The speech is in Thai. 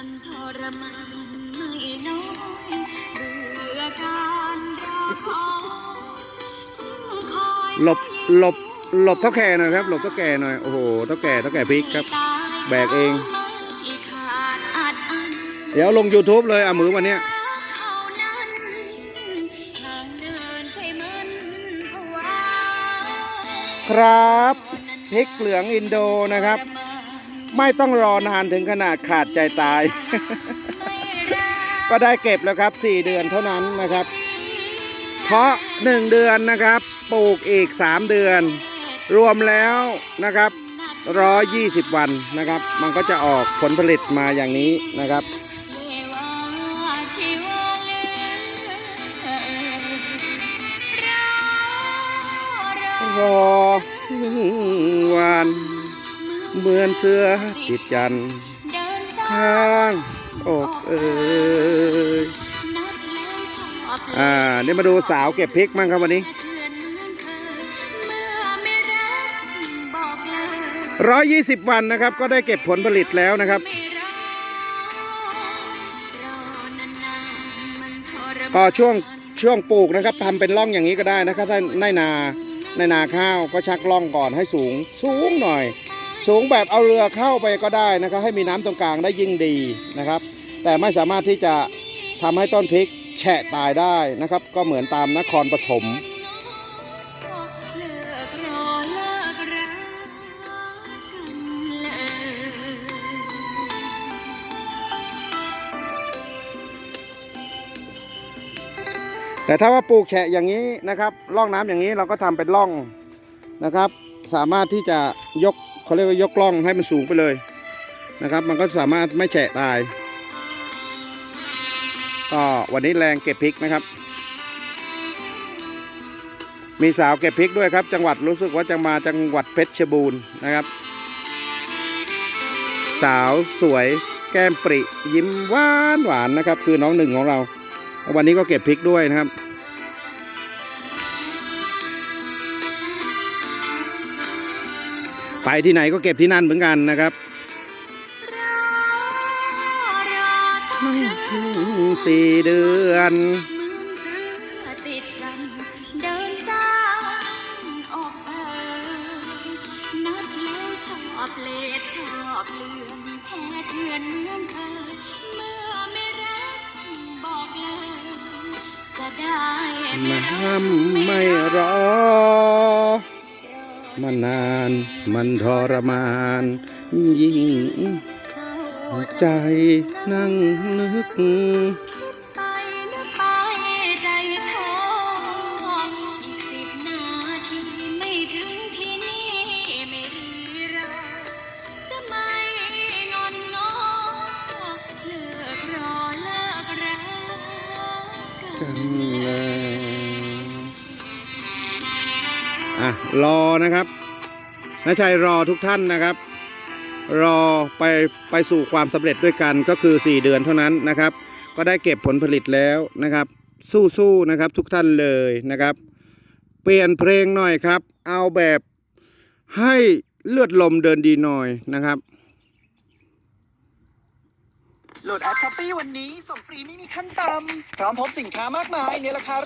ประมาณไม่น้อยเบื่อการรอคอยคอยหลบหลบหลบเท่าแก่หน่อยครับ หลบเท่าแก่หน่อย โอ้โหเท่าแก่เท่าแก่พริกครับ แบกเองไม่ขาดอาจอันเดี๋ยวลง YouTube เลยเอามือวันเนี้ยเท่านั้นทางเดินใจมันผวาครับพริกเหลืองอินโดนะครับ ไม่ต้องรอนานถึงขนาดขาดใจตาย ก็ได้เก็บแล้วครับ4เดือนเท่านั้นนะครับ เพราะ 1 เดือนนะครับปลูกอีก 3 เดือน รวมแล้วนะครับ120วันนะครับ มันก็จะออกผลผลิตมาอย่างนี้นะครับ รอวัน เหมือนเสือติดจันทร์ข้างอกเอ่ยอ่านี่มาดูสาวเก็บพริกมั่งครับวันนี้120วันนะครับก็ได้เก็บผลผลิตแล้วนะครับก็ช่วงช่วงปลูกนะครับทำเป็นร่องอย่างนี้ก็ได้นะครับในนาในนาข้าวก็ชักร่องก่อนให้สูง สูงหน่อย สูงแบบเอาเรือเข้าไปก็ได้นะครับ ให้มีน้ำตรงกลางได้ยิ่งดีนะครับ แต่ไม่สามารถที่จะทำให้ต้นพริกแฉะตายได้นะครับ ก็เหมือนตามนครปฐมแต่ถ้าว่าปลูกแฉะอย่างนี้นะครับร่องน้ำอย่างนี้เราก็ทำเป็นร่องนะครับ สามารถที่จะยก เขาเรียกว่ายกร่องให้มันสูงไปเลยนะครับ มันก็สามารถไม่แฉะตาย ก็วันนี้แรงเก็บพริกนะครับ มีสาวเก็บพริกด้วยครับ จังหวัดรู้สึกว่าจะมาจังหวัดเพชรบูรณ์นะครับ สาวสวยแก้มปริยิ้มหวานหวานนะครับ คือน้องหนึ่งของเรา วันนี้ก็เก็บพริกด้วยนะครับ ไปที่ไหนก็เก็บที่นั่นเหมือนกันนะครับรอรอต้องสี่เดือนอบเลดชอบเลือนแช่เถื่อนเหมือนเคยเมื่อไม่รักบอกเลยจะได้ไม่รักห้ามไม่รอ มานาน มันทรมาน ยิ่งเศร้าใจนั่งนึกไป องอีกสิบนาทีไม่ถึงที่นี่ไม่รีรอจะไม่งอนงอเลิกรอนะครับนาชัยรอทุกท่านนะครับ รอไปไปสู่ความสำเร็จด้วยกันก็คือ 4 เดือนเท่านั้นนะครับ ก็ได้เก็บผลผลิตแล้วนะครับ สู้ๆนะครับทุกท่านเลยนะครับ เปลี่ยนเพลงหน่อยครับ เอาแบบให้เลือดลมเดินดีหน่อยนะครับโหลดแอปช้อปปี้วันนี้ส่งฟรีไม่มีขั้นต่ำพร้อมพบสินค้ามากมายในราคา